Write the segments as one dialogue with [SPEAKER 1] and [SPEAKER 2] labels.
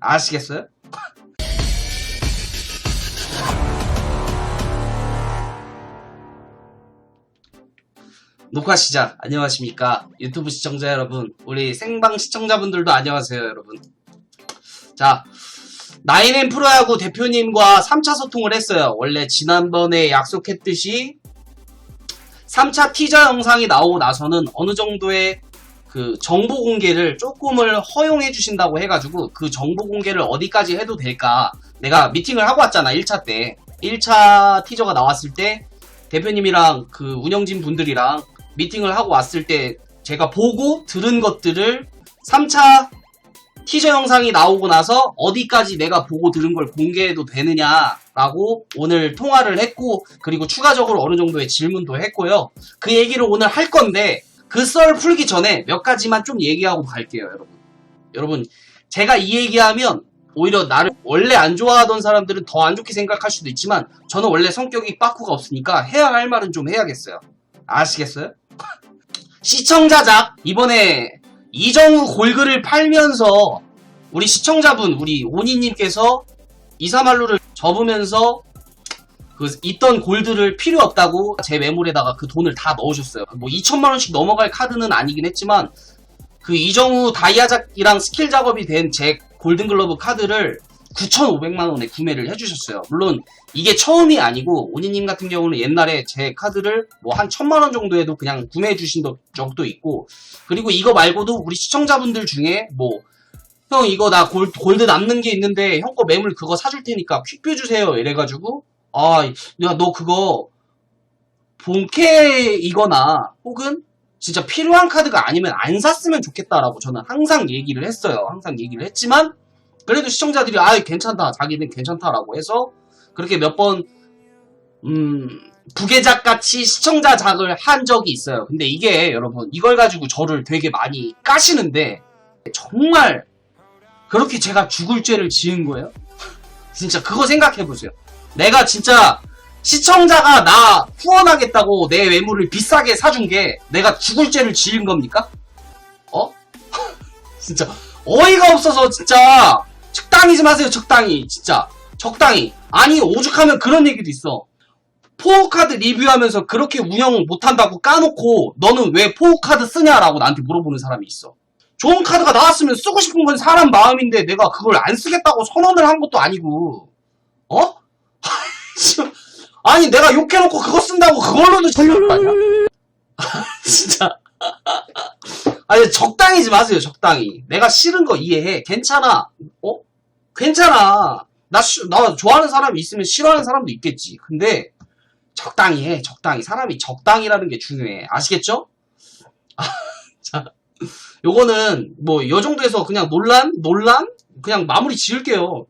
[SPEAKER 1] 아시겠어요? 녹화 시작. 안녕하십니까. 유튜브 시청자 여러분. 우리 생방 시청자분들도 안녕하세요, 여러분. 자, 나인앤 프로야구 대표님과 3차 소통을 했어요. 원래 지난번에 약속했듯이 3차 티저 영상이 나오고 나서는 어느 정도의 그 정보 공개를 조금을 허용해 주신다고 해가지고 그 정보 공개를 어디까지 해도 될까 내가 미팅을 하고 왔잖아 1차 때 1차 티저가 나왔을 때 대표님이랑 그 운영진 분들이랑 미팅을 하고 왔을 때 제가 보고 들은 것들을 3차 티저 영상이 나오고 나서 어디까지 내가 보고 들은 걸 공개해도 되느냐라고 오늘 통화를 했고 그리고 추가적으로 어느 정도의 질문도 했고요. 그 얘기를 오늘 할 건데 그 썰 풀기 전에 몇 가지만 좀 얘기하고 갈게요, 여러분. 여러분, 제가 이 얘기하면 오히려 나를 원래 안 좋아하던 사람들은 더 안 좋게 생각할 수도 있지만 저는 원래 성격이 빠꾸가 없으니까 해야 할 말은 좀 해야겠어요. 아시겠어요? 시청자작 이번에 이정우 골글을 팔면서 우리 시청자분 우리 오니님께서 이사말루를 접으면서 그 있던 골드를 필요 없다고 제 매물에다가 그 돈을 다 넣으셨어요. 뭐 2천만 원씩 넘어갈 카드는 아니긴 했지만 그 이정우 다이아작이랑 스킬 작업이 된 제 골든글러브 카드를 9,500만 원에 구매를 해주셨어요. 물론 이게 처음이 아니고 오니님 같은 경우는 옛날에 제 카드를 뭐 한 천만 원 정도에도 그냥 구매해 주신 적도 있고 그리고 이거 말고도 우리 시청자분들 중에 뭐 형 이거 나 골, 골드 남는 게 있는데 형 거 매물 그거 사줄 테니까 퀵뷰 주세요 이래가지고 아 야 너 그거 본캐이거나 혹은 진짜 필요한 카드가 아니면 안 샀으면 좋겠다라고 저는 항상 얘기를 했어요 항상 얘기를 했지만 그래도 시청자들이 아 괜찮다 자기는 괜찮다라고 해서 그렇게 몇번 음, 부계작 같이 시청자 작을 한 적이 있어요. 근데 이게 여러분 이걸 가지고 저를 되게 많이 까시는데 정말 그렇게 제가 죽을 죄를 지은 거예요? 진짜 그거 생각해 보세요. 내가 진짜 시청자가 나 후원하겠다고 내 외모를 비싸게 사준 게 내가 죽을 죄를 지은 겁니까? 어? 진짜 어이가 없어서 진짜 적당히 좀 하세요 적당히 진짜 적당히 아니 오죽하면 그런 얘기도 있어 포우카드 리뷰하면서 그렇게 운영 못한다고 까놓고 너는 왜 포우카드 쓰냐라고 나한테 물어보는 사람이 있어 좋은 카드가 나왔으면 쓰고 싶은 건 사람 마음인데 내가 그걸 안 쓰겠다고 선언을 한 것도 아니고 어? 아니 내가 욕해놓고 그거 쓴다고 그걸로도 전략 아니야? 진짜. 아니 적당히 좀 하세요 적당히. 내가 싫은 거 이해해. 괜찮아. 어? 괜찮아. 나, 시- 나 좋아하는 사람이 있으면 싫어하는 사람도 있겠지. 근데 적당히 해 적당히. 사람이 적당히라는 게 중요해. 아시겠죠? 아, 자 요거는 뭐 요 정도에서 그냥 논란? 논란? 그냥 마무리 지을게요.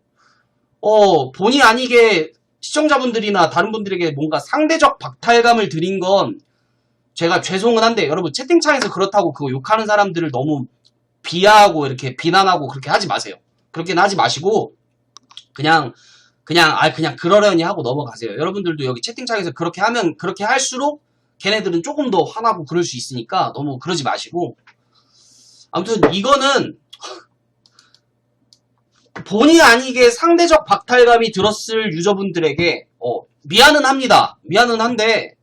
[SPEAKER 1] 어 본의 아니게 시청자분들이나 다른 분들에게 뭔가 상대적 박탈감을 드린 건 제가 죄송은 한데 여러분 채팅창에서 그렇다고 그거 욕하는 사람들을 너무 비하하고 이렇게 비난하고 그렇게 하지 마세요. 그렇게는 하지 마시고 그냥 그냥 아 그냥 그러려니 하고 넘어가세요. 여러분들도 여기 채팅창에서 그렇게 하면 그렇게 할수록 걔네들은 조금 더 화나고 그럴 수 있으니까 너무 그러지 마시고 아무튼 이거는 본의 아니게 상대적 박탈감이 들었을 유저분들에게 어, 미안은 합니다. 미안은 한데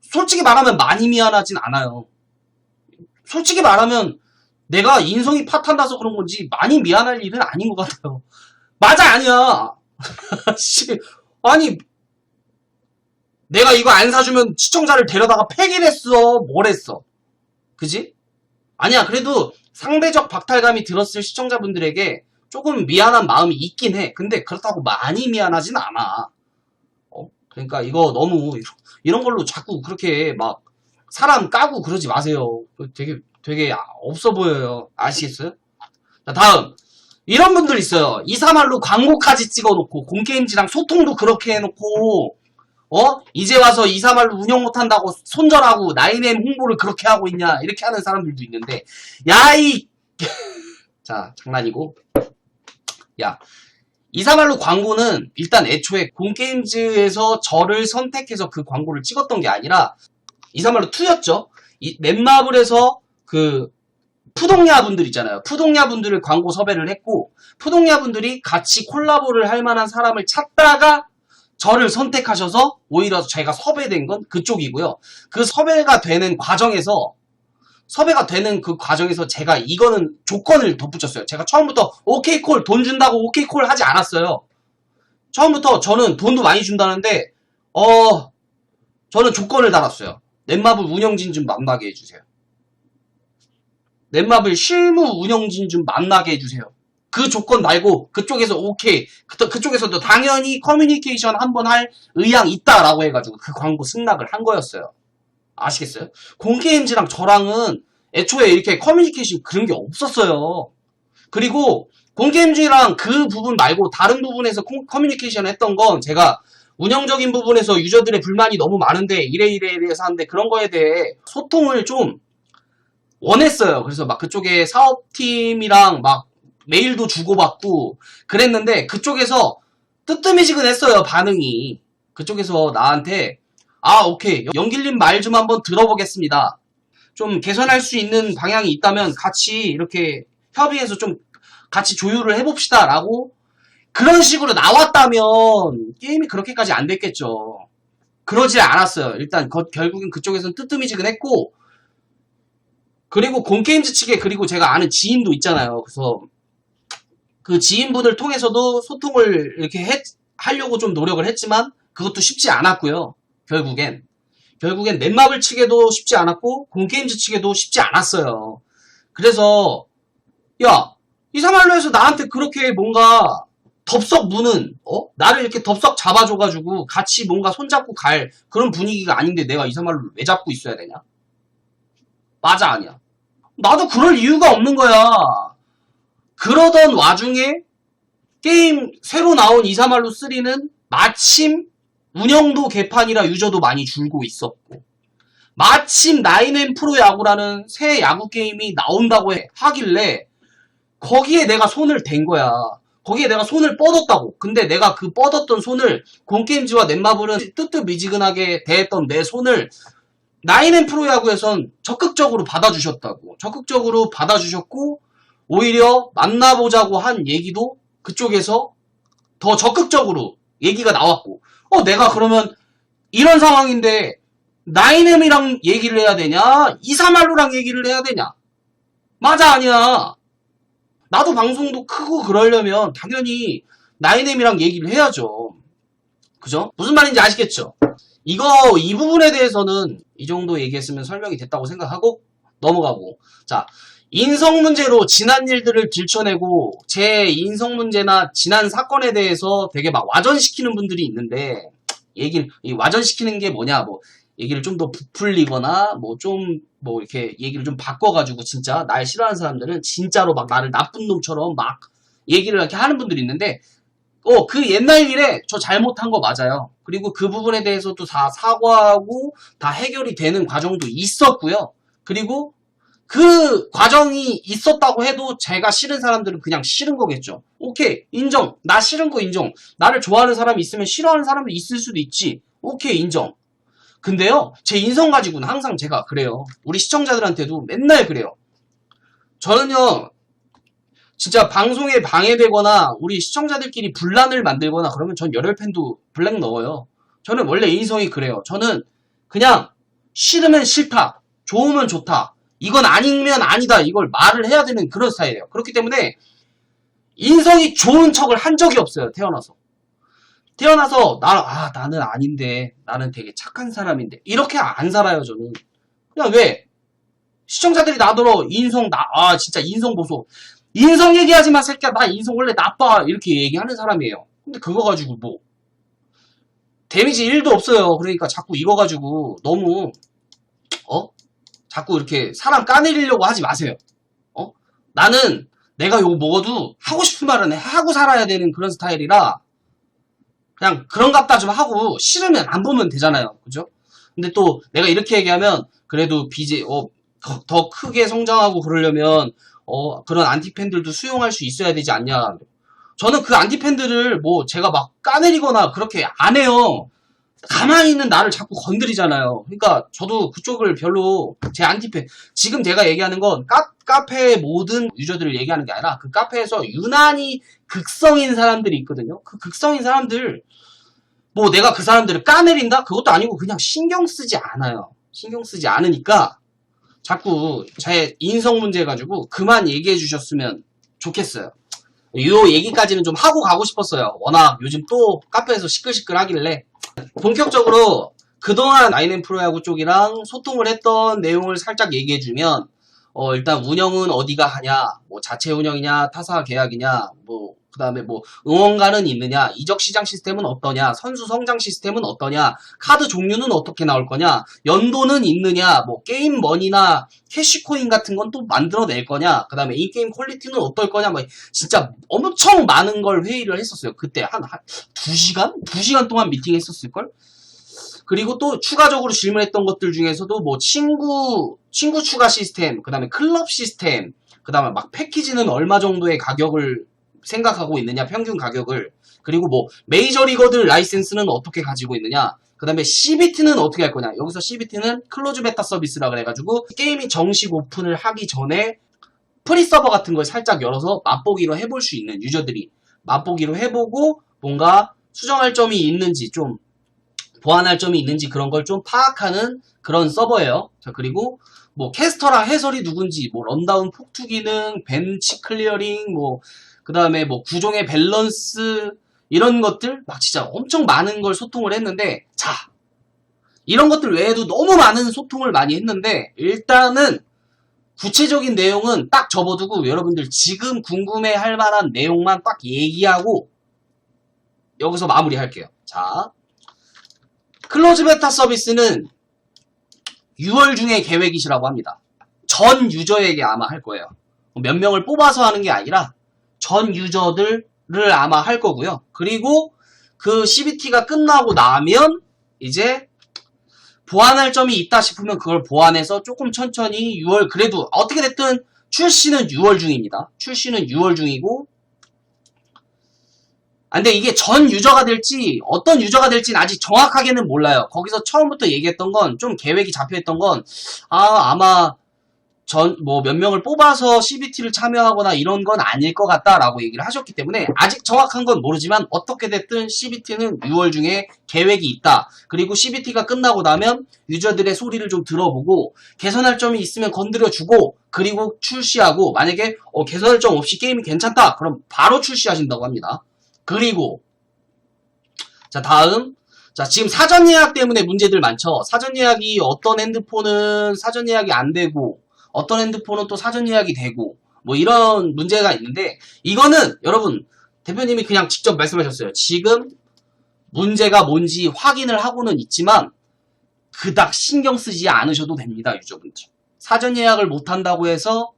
[SPEAKER 1] 솔직히 말하면 많이 미안하진 않아요. 솔직히 말하면 내가 인성이 파탄나서 그런 건지 많이 미안할 일은 아닌 것 같아요. 맞아 아니야. 씨, 아니 내가 이거 안 사주면 시청자를 데려다가 폐기를 했어. 뭘 했어. 그지? 아니야 그래도 상대적 박탈감이 들었을 시청자분들에게 조금 미안한 마음이 있긴 해. 근데 그렇다고 많이 미안하진 않아. 어? 그러니까 이거 너무 이런 걸로 자꾸 그렇게 막 사람 까고 그러지 마세요. 되게 되게 없어 보여요. 아시겠어요? 자 다음 이런 분들 있어요. 이사말로 광고까지 찍어놓고 공게임즈랑 소통도 그렇게 해놓고 어 이제 와서 이사말로 운영 못한다고 손절하고 나인엠 홍보를 그렇게 하고 있냐 이렇게 하는 사람들도 있는데 야 이 자 장난이고 야 이사말로 광고는 일단 애초에 공게임즈에서 저를 선택해서 그 광고를 찍었던 게 아니라 이사말로 2였죠. 이 넷마블에서 그 푸동야 분들 있잖아요. 푸동야 분들을 광고 섭외를 했고, 푸동야 분들이 같이 콜라보를 할 만한 사람을 찾다가 저를 선택하셔서 오히려 제가 섭외된 건 그쪽이고요. 그 섭외가 되는 과정에서 섭외가 되는 그 과정에서 제가 이거는 조건을 덧붙였어요. 제가 처음부터 오케이 콜 돈 준다고 오케이 콜 하지 않았어요. 처음부터 저는 돈도 많이 준다는데 어 저는 조건을 달았어요. 넷마블 운영진 좀 만나게 해주세요. 넷마블 실무 운영진 좀 만나게 해주세요. 그 조건 말고 그쪽에서 오케이 그, 그쪽에서도 당연히 커뮤니케이션 한번 할 의향 있다라고 해가지고 그 광고 승낙을 한 거였어요. 아시겠어요? 공게임즈랑 저랑은 애초에 이렇게 커뮤니케이션 그런 게 없었어요. 그리고 공게임즈랑 그 부분 말고 다른 부분에서 콩- 커뮤니케이션 했던 건 제가 운영적인 부분에서 유저들의 불만이 너무 많은데 이래 이래 이래서 하는데 그런 거에 대해 소통을 좀 원했어요. 그래서 막 그쪽에 사업팀이랑 막 메일도 주고받고 그랬는데 그쪽에서 뜨뜨미지근했어요 반응이 그쪽에서 나한테 아 오케이. 영길님 말 좀 한번 들어보겠습니다. 좀 개선할 수 있는 방향이 있다면 같이 이렇게 협의해서 좀 같이 조율을 해봅시다 라고 그런 식으로 나왔다면 게임이 그렇게까지 안 됐겠죠. 그러지 않았어요. 일단 거- 결국엔 그쪽에서는 뜨뜨미지근했고 그리고 공게임즈 측에 그리고 제가 아는 지인도 있잖아요. 그래서 그 지인분을 통해서도 소통을 이렇게 했- 하려고 좀 노력을 했지만 그것도 쉽지 않았고요. 결국엔 결국엔 넷마블 측에도 쉽지 않았고 공게임즈 측에도 쉽지 않았어요. 그래서 야 이사말로에서 나한테 그렇게 뭔가 덥석 무는 어 나를 이렇게 덥석 잡아줘가지고 같이 뭔가 손잡고 갈 그런 분위기가 아닌데 내가 이사말로를 왜 잡고 있어야 되냐? 맞아 아니야. 나도 그럴 이유가 없는 거야. 그러던 와중에 게임 새로 나온 이사말로 3는 마침 운영도 개판이라 유저도 많이 줄고 있었고 마침 나인앤 프로 야구라는 새 야구 게임이 나온다고 해- 하길래 거기에 내가 손을 댄 거야. 거기에 내가 손을 뻗었다고. 근데 내가 그 뻗었던 손을 공게임즈와 넷마블은 뜨뜻미지근하게 대했던 내 손을 나인앤 프로 야구에선 적극적으로 받아주셨다고. 적극적으로 받아주셨고 오히려 만나보자고 한 얘기도 그쪽에서 더 적극적으로 얘기가 나왔고, 어, 내가 그러면 이런 상황인데, 나이넴이랑 얘기를 해야 되냐? 이사말로랑 얘기를 해야 되냐? 맞아, 아니야. 나도 방송도 크고 그러려면 당연히 나이넴이랑 얘기를 해야죠. 그죠? 무슨 말인지 아시겠죠? 이거, 이 부분에 대해서는 이 정도 얘기했으면 설명이 됐다고 생각하고 넘어가고. 자, 인성 문제로 지난 일들을 들춰내고 제 인성 문제나 지난 사건에 대해서 되게 막 와전시키는 분들이 있는데 얘기를 이 와전시키는 게 뭐냐 뭐 얘기를 좀 더 부풀리거나 뭐좀뭐 이렇게 얘기를 좀 바꿔가지고 진짜 날 싫어하는 사람들은 진짜로 막 나를 나쁜 놈처럼 막 얘기를 이렇게 하는 분들이 있는데 어 그 옛날 일에 저 잘못한 거 맞아요. 그리고 그 부분에 대해서도 다 사과하고 다 해결이 되는 과정도 있었고요. 그리고 그 과정이 있었다고 해도 제가 싫은 사람들은 그냥 싫은 거겠죠. 오케이, 인정. 나 싫은 거 인정. 나를 좋아하는 사람이 있으면 싫어하는 사람도 있을 수도 있지. 오케이, 인정. 근데요, 제 인성 가지고는 항상 제가 그래요. 우리 시청자들한테도 맨날 그래요. 저는요, 진짜 방송에 방해되거나 우리 시청자들끼리 분란을 만들거나 그러면 전 열혈팬도 블랙 넣어요. 저는 원래 인성이 그래요. 저는 그냥 싫으면 싫다. 좋으면 좋다. 이건 아니면 아니다. 이걸 말을 해야 되는 그런 스타일이에요. 그렇기 때문에 인성이 좋은 척을 한 적이 없어요. 태어나서. 태어나서 나, 아, 나는 아닌데. 나는 되게 착한 사람인데. 이렇게 안 살아요, 저는. 그냥 왜? 시청자들이 나더러 인성, 나, 아, 진짜 인성 보소. 인성 얘기하지 마, 새끼야. 나 인성 원래 나빠. 이렇게 얘기하는 사람이에요. 근데 그거 가지고 뭐. 데미지 1도 없어요. 그러니까 자꾸 이거 가지고 너무, 어? 자꾸 이렇게 사람 까내리려고 하지 마세요. 어? 나는 내가 요거 먹어도 하고 싶은 말은 하고 살아야 되는 그런 스타일이라 그냥 그런 갖다 좀 하고 싫으면 안 보면 되잖아요. 그죠? 근데 또 내가 이렇게 얘기하면 그래도 BJ 어, 더, 더 크게 성장하고 그러려면 어, 그런 안티팬들도 수용할 수 있어야 되지 않냐. 저는 그 안티팬들을 뭐 제가 막 까내리거나 그렇게 안 해요. 가만히 있는 나를 자꾸 건드리잖아요. 그러니까 저도 그쪽을 별로 제 안티페 지금 제가 얘기하는 건 카, 카페 모든 유저들을 얘기하는 게 아니라 그 카페에서 유난히 극성인 사람들이 있거든요. 그 극성인 사람들 뭐 내가 그 사람들을 까내린다? 그것도 아니고 그냥 신경 쓰지 않아요. 신경 쓰지 않으니까 자꾸 제 인성 문제 가지고 그만 얘기해 주셨으면 좋겠어요. 요 얘기까지는 좀 하고 가고 싶었어요. 워낙 요즘 또 카페에서 시끌시끌 하길래 본격적으로 그동안 아이넨 프로야구 쪽이랑 소통을 했던 내용을 살짝 얘기해주면 어, 일단 운영은 어디가 하냐, 뭐 자체 운영이냐, 타사 계약이냐, 뭐 그 다음에 뭐 응원가는 있느냐, 이적 시장 시스템은 어떠냐, 선수 성장 시스템은 어떠냐, 카드 종류는 어떻게 나올 거냐, 연도는 있느냐, 뭐 게임 머니나 캐시코인 같은 건 또 만들어낼 거냐, 그 다음에 인게임 퀄리티는 어떨 거냐, 뭐 진짜 엄청 많은 걸 회의를 했었어요. 그때 한, 한 2시간? 2시간 동안 미팅 했었을걸? 그리고 또 추가적으로 질문했던 것들 중에서도 뭐 친구, 친구 추가 시스템, 그 다음에 클럽 시스템, 그 다음에 막 패키지는 얼마 정도의 가격을 생각하고 있느냐, 평균 가격을. 그리고 뭐 메이저리거들 라이센스는 어떻게 가지고 있느냐, 그 다음에 CBT는 어떻게 할 거냐. 여기서 CBT는 클로즈 베타 서비스라 그래가지고 게임이 정식 오픈을 하기 전에 프리 서버 같은 걸 살짝 열어서 맛보기로 해볼 수 있는 유저들이 맛보기로 해보고 뭔가 수정할 점이 있는지 좀 보완할 점이 있는지 그런 걸 좀 파악하는 그런 서버예요. 자, 그리고 뭐 캐스터랑 해설이 누군지, 뭐 런다운 폭투 기능, 벤치 클리어링, 뭐 그 다음에 뭐 구종의 밸런스 이런 것들 막 진짜 엄청 많은 걸 소통을 했는데 자, 이런 것들 외에도 너무 많은 소통을 많이 했는데 일단은 구체적인 내용은 딱 접어두고 여러분들 지금 궁금해 할 만한 내용만 딱 얘기하고 여기서 마무리할게요. 자, 클로즈 베타 서비스는 6월 중에 계획이시라고 합니다. 전 유저에게 아마 할 거예요. 몇 명을 뽑아서 하는 게 아니라 전 유저들을 아마 할 거고요. 그리고 그 CBT가 끝나고 나면 이제 보완할 점이 있다 싶으면 그걸 보완해서 조금 천천히 6월 그래도 어떻게 됐든 출시는 6월 중입니다. 출시는 6월 중이고 아, 근데 이게 전 유저가 될지 어떤 유저가 될지는 아직 정확하게는 몰라요. 거기서 처음부터 얘기했던 건 좀 계획이 잡혀있던 건 아, 아마 전 뭐 몇 명을 뽑아서 CBT를 참여하거나 이런 건 아닐 것 같다라고 얘기를 하셨기 때문에 아직 정확한 건 모르지만 어떻게 됐든 CBT는 6월 중에 계획이 있다. 그리고 CBT가 끝나고 나면 유저들의 소리를 좀 들어보고 개선할 점이 있으면 건드려주고 그리고 출시하고 만약에 어, 개선할 점 없이 게임이 괜찮다. 그럼 바로 출시하신다고 합니다. 그리고 자 다음 자 지금 사전 예약 때문에 문제들 많죠. 사전 예약이 어떤 핸드폰은 사전 예약이 안 되고 어떤 핸드폰은 또 사전 예약이 되고 뭐 이런 문제가 있는데 이거는 여러분 대표님이 그냥 직접 말씀하셨어요. 지금 문제가 뭔지 확인을 하고는 있지만 그닥 신경 쓰지 않으셔도 됩니다 유저분들. 사전 예약을 못 한다고 해서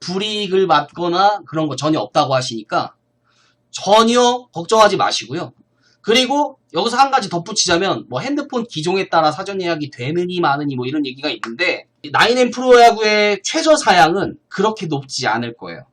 [SPEAKER 1] 불이익을 받거나 그런 거 전혀 없다고 하시니까 전혀 걱정하지 마시고요. 그리고 여기서 한 가지 덧붙이자면 뭐 핸드폰 기종에 따라 사전 예약이 되느니 마느니 뭐 이런 얘기가 있는데 9M 프로야구의 최저 사양은 그렇게 높지 않을 거예요.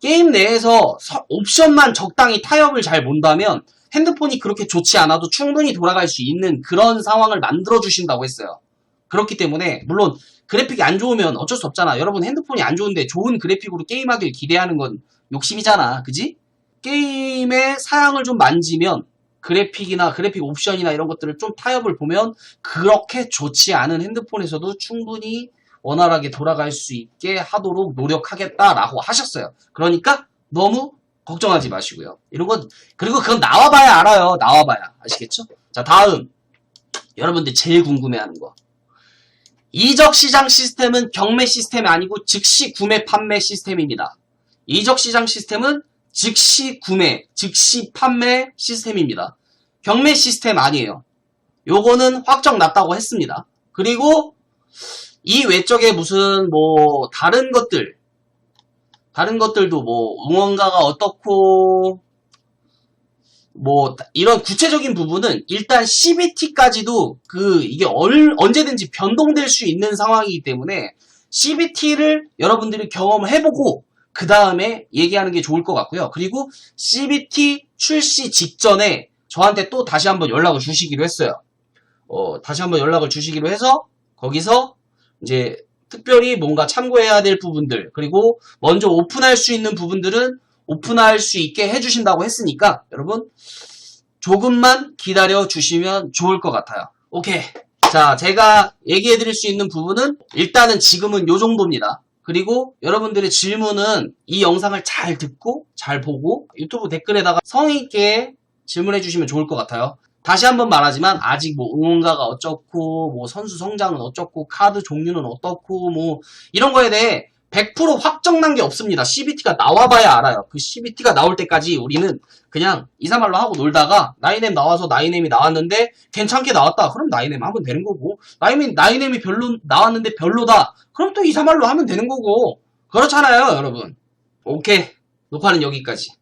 [SPEAKER 1] 게임 내에서 서- 옵션만 적당히 타협을 잘 본다면 핸드폰이 그렇게 좋지 않아도 충분히 돌아갈 수 있는 그런 상황을 만들어 주신다고 했어요. 그렇기 때문에 물론 그래픽이 안 좋으면 어쩔 수 없잖아. 여러분 핸드폰이 안 좋은데 좋은 그래픽으로 게임하길 기대하는 건 욕심이잖아. 그지? 게임의 사양을 좀 만지면 그래픽이나 그래픽 옵션이나 이런 것들을 좀 타협을 보면 그렇게 좋지 않은 핸드폰에서도 충분히 원활하게 돌아갈 수 있게 하도록 노력하겠다라고 하셨어요. 그러니까 너무 걱정하지 마시고요. 이런 건 그리고 그건 나와봐야 알아요. 나와봐야 아시겠죠? 자 다음 여러분들 제일 궁금해하는 거 이적 시장 시스템은 경매 시스템이 아니고 즉시 구매 판매 시스템입니다. 이적 시장 시스템은 즉시 구매, 즉시 판매 시스템입니다. 경매 시스템 아니에요. 요거는 확정 났다고 했습니다. 그리고 이 외적에 무슨 뭐 다른 것들 다른 것들도 뭐 응원가가 어떻고 뭐 이런 구체적인 부분은 일단 CBT까지도 그 이게 얼, 언제든지 변동될 수 있는 상황이기 때문에 CBT를 여러분들이 경험을 해보고 그 다음에 얘기하는 게 좋을 것 같고요. 그리고 CBT 출시 직전에 저한테 또 다시 한번 연락을 주시기로 했어요. 어, 다시 한번 연락을 주시기로 해서 거기서 이제 특별히 뭔가 참고해야 될 부분들 그리고 먼저 오픈할 수 있는 부분들은 오픈할 수 있게 해주신다고 했으니까 여러분 조금만 기다려 주시면 좋을 것 같아요. 오케이. 자, 제가 얘기해 드릴 수 있는 부분은 일단은 지금은 요 정도입니다. 그리고 여러분들의 질문은 이 영상을 잘 듣고 잘 보고 유튜브 댓글에다가 성의 있게 질문해 주시면 좋을 것 같아요. 다시 한번 말하지만 아직 뭐 응원가가 어쩌고 뭐 선수 성장은 어쩌고 카드 종류는 어떻고 뭐 이런 거에 대해 100% 확정난 게 없습니다. CBT가 나와봐야 알아요. 그 CBT가 나올 때까지 우리는 그냥 이사말로 하고 놀다가 나이넴 나와서 나이넴이 나왔는데 괜찮게 나왔다. 그럼 나이넴 하면 되는 거고 나이넴이 별로 나왔는데 별로다. 그럼 또 이사말로 하면 되는 거고 그렇잖아요, 여러분. 오케이 녹화는 여기까지.